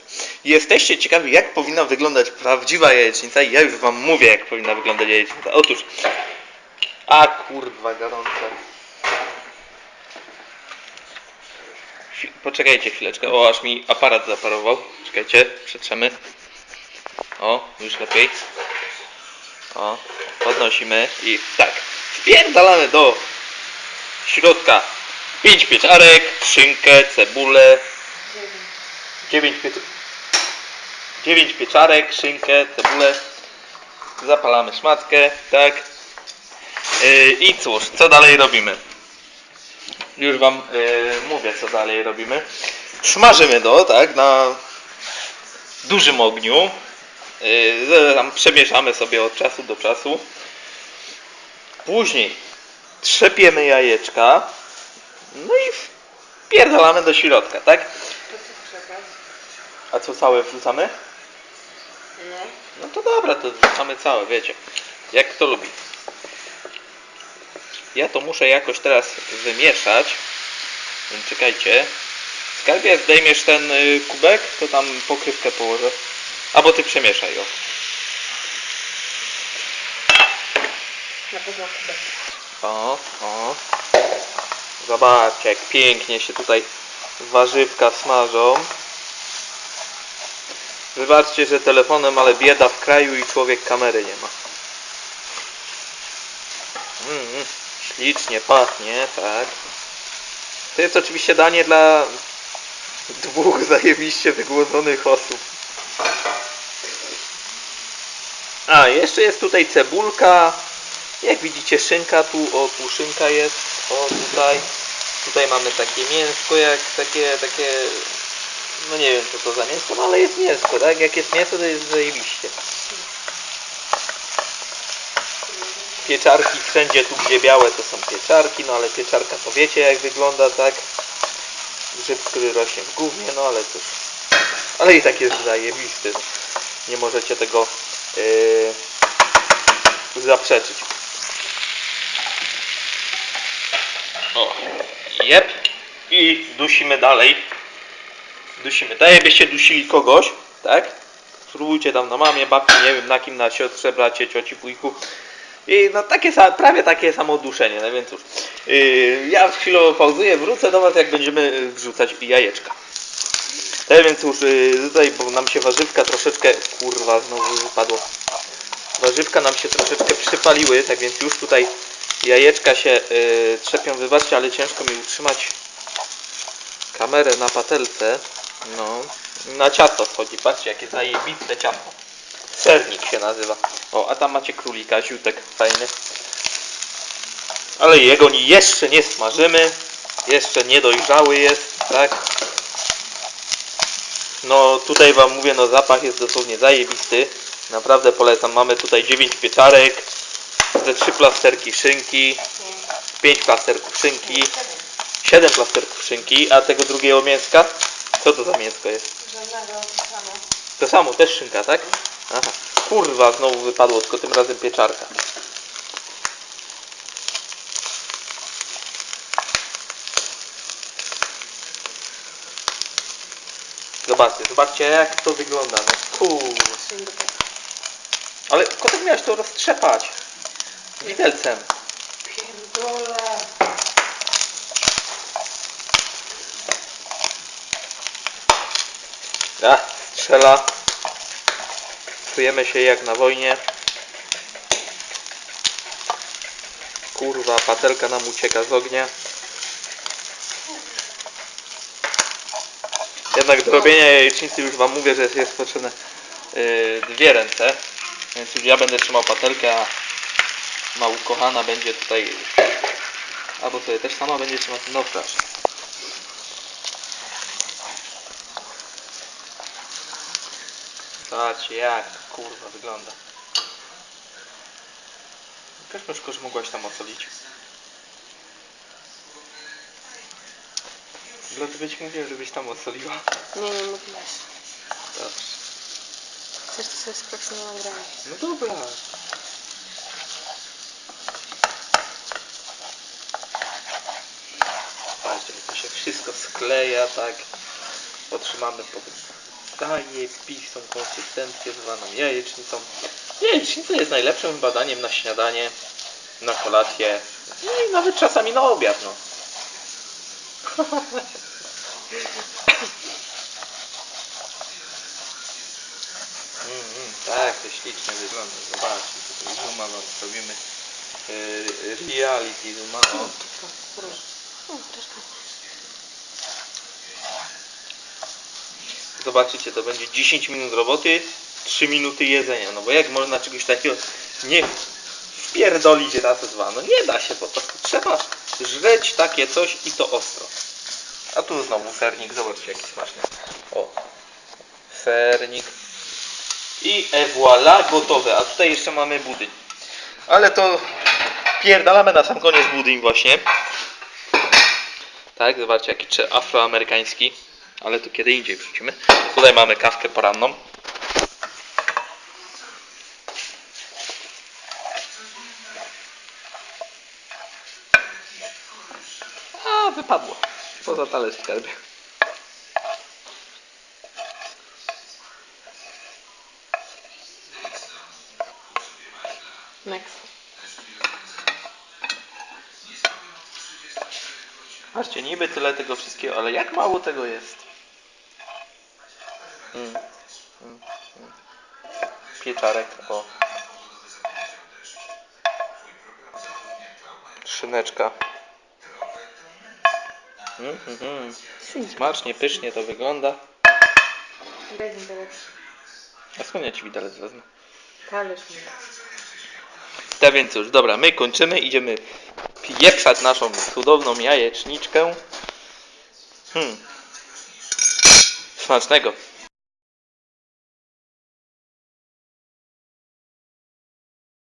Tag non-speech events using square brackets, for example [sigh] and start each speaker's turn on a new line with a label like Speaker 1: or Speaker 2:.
Speaker 1: Dobrze. Jesteście ciekawi, jak powinna wyglądać prawdziwa jajecznica ja już wam mówię, jak powinna wyglądać jajecznica. Otóż... A kurwa, gorące. Chwi- Poczekajcie chwileczkę. O, aż mi aparat zaparował. Czekajcie, przetrzemy. O, już lepiej. O, podnosimy i tak. Wpierdalamy do środka 5 pieczarek, szynkę, cebulę, 9 piecz... 9 pieczarek, szynkę, cebulę. Zapalamy szmatkę, tak. Yy, I cóż, co dalej robimy? Już wam yy, mówię, co dalej robimy. Smażymy to, tak, na dużym ogniu. Yy, tam przemieszamy sobie od czasu do czasu. Później trzepiemy jajeczka. No i wpierdalamy do środka, tak? A co całe wrzucamy?
Speaker 2: No.
Speaker 1: No to dobra, to wrzucamy całe, wiecie. Jak kto lubi. Ja to muszę jakoś teraz wymieszać. Więc czekajcie. Skarbie, zdejmiesz ten y, kubek, to tam pokrywkę położę. Albo ty przemieszaj ją.
Speaker 2: Na pewno kubek.
Speaker 1: O, o. Zobaczcie, jak pięknie się tutaj warzywka smażą. Wybaczcie, że telefonem, ale bieda w kraju i człowiek kamery nie ma. Mm, ślicznie pachnie, tak. To jest oczywiście danie dla dwóch zajebiście wygłodzonych osób. A, jeszcze jest tutaj cebulka. Jak widzicie szynka tu, o tu szynka jest, o tutaj. Tutaj mamy takie mięsko, jak takie, takie, no nie wiem co to za mięsko, no ale jest mięsko, tak? Jak jest mięso to jest zajebiście. Pieczarki wszędzie tu gdzie białe to są pieczarki, no ale pieczarka to wiecie jak wygląda, tak? Grzyb, który rośnie w gównie, no ale cóż. Ale i tak jest zajebisty. Nie możecie tego yy, zaprzeczyć. O, I dusimy dalej. Dusimy. Tak jakbyście dusili kogoś, tak? Spróbujcie tam na mamie, babci, nie wiem na kim, na siostrze, bracie, cioci, wujku. I no takie prawie takie samo duszenie, no więc cóż. Yy, ja chwilę pauzuję, wrócę do was jak będziemy yy, wrzucać jajeczka. Tak więc już yy, tutaj, bo nam się warzywka troszeczkę, kurwa znowu wypadło. Warzywka nam się troszeczkę przypaliły, tak więc już tutaj jajeczka się yy, trzepią, wybaczcie, ale ciężko mi utrzymać kamerę na patelce. No, na ciasto schodzi, patrzcie jakie zajebiste ciasto. Sernik się nazywa. O, a tam macie królika, ziutek fajny. Ale jego jeszcze nie smażymy. Jeszcze nie dojrzały jest, tak? No tutaj wam mówię, no zapach jest dosłownie zajebisty. Naprawdę polecam. Mamy tutaj 9 pieczarek, te 3 plasterki szynki, 5 plasterków szynki, 7 plasterków szynki, a tego drugiego mięska? Co to za mięsko jest?
Speaker 2: To samo.
Speaker 1: Też szynka, tak? Aha. Kurwa, znowu wypadło, tylko tym razem pieczarka. Zobaczcie, zobaczcie jak to wygląda. No
Speaker 2: tego.
Speaker 1: Ale kotek miałeś to roztrzepać. Widelcem.
Speaker 2: Pierdolę.
Speaker 1: A, strzela. Czujemy się jak na wojnie. Kurwa, patelka nam ucieka z ognia. Jednak do robienia jajecznicy już wam mówię, że jest, potrzebne yy, dwie ręce. Więc już ja będę trzymał patelkę, a ma ukochana będzie tutaj albo sobie też sama będzie trzymać. No proszę. Zobaczcie jak to, kurwa wygląda. Kaszmyszko, że mogłaś tam ocolić. Dlatego ci mówiłem, żebyś tam ocoliła.
Speaker 2: Nie, nie mówiłaś.
Speaker 1: Dobrze.
Speaker 2: Chcesz to sobie sprawdzić na nagranie.
Speaker 1: No dobra. Patrzcie, to się wszystko skleja, tak. Potrzymamy pod zajebistą konsystencję zwaną jajecznicą. Jajecznica jest najlepszym badaniem na śniadanie, na kolację, i nawet czasami na obiad, no. [laughs] Mm, mm, tak, to ślicznie wygląda. Zobaczcie, tutaj zooma. Yy, reality zooma. O.
Speaker 2: To, proszę. O, troszkę.
Speaker 1: Zobaczycie, to będzie 10 minut roboty, 3 minuty jedzenia. No bo jak można czegoś takiego nie wpierdolić raz, dwa? No nie da się po prostu. Trzeba żreć takie coś i to ostro. A tu znowu sernik, zobaczcie jaki smaczny. O, sernik. I e voilà, gotowe. A tutaj jeszcze mamy budyń. Ale to pierdalamy na sam koniec budyń właśnie. Tak, zobaczcie jaki afroamerykański. Ale to kiedy indziej wrzucimy. Tutaj mamy kawkę poranną. A, wypadło. Poza talerz skarbie.
Speaker 2: Next.
Speaker 1: Patrzcie, niby tyle tego wszystkiego, ale jak mało tego jest. Mm, mm, mm. Pieczarek, o. Szyneczka. Mm, mm, mm. Smacznie, pysznie to wygląda.
Speaker 2: Daj mi teraz.
Speaker 1: A skąd ja ci widelec wezmę?
Speaker 2: Talerz mi.
Speaker 1: Tak więc już, dobra, my kończymy, idziemy pieprzać naszą cudowną jajeczniczkę. Hmm. Smacznego.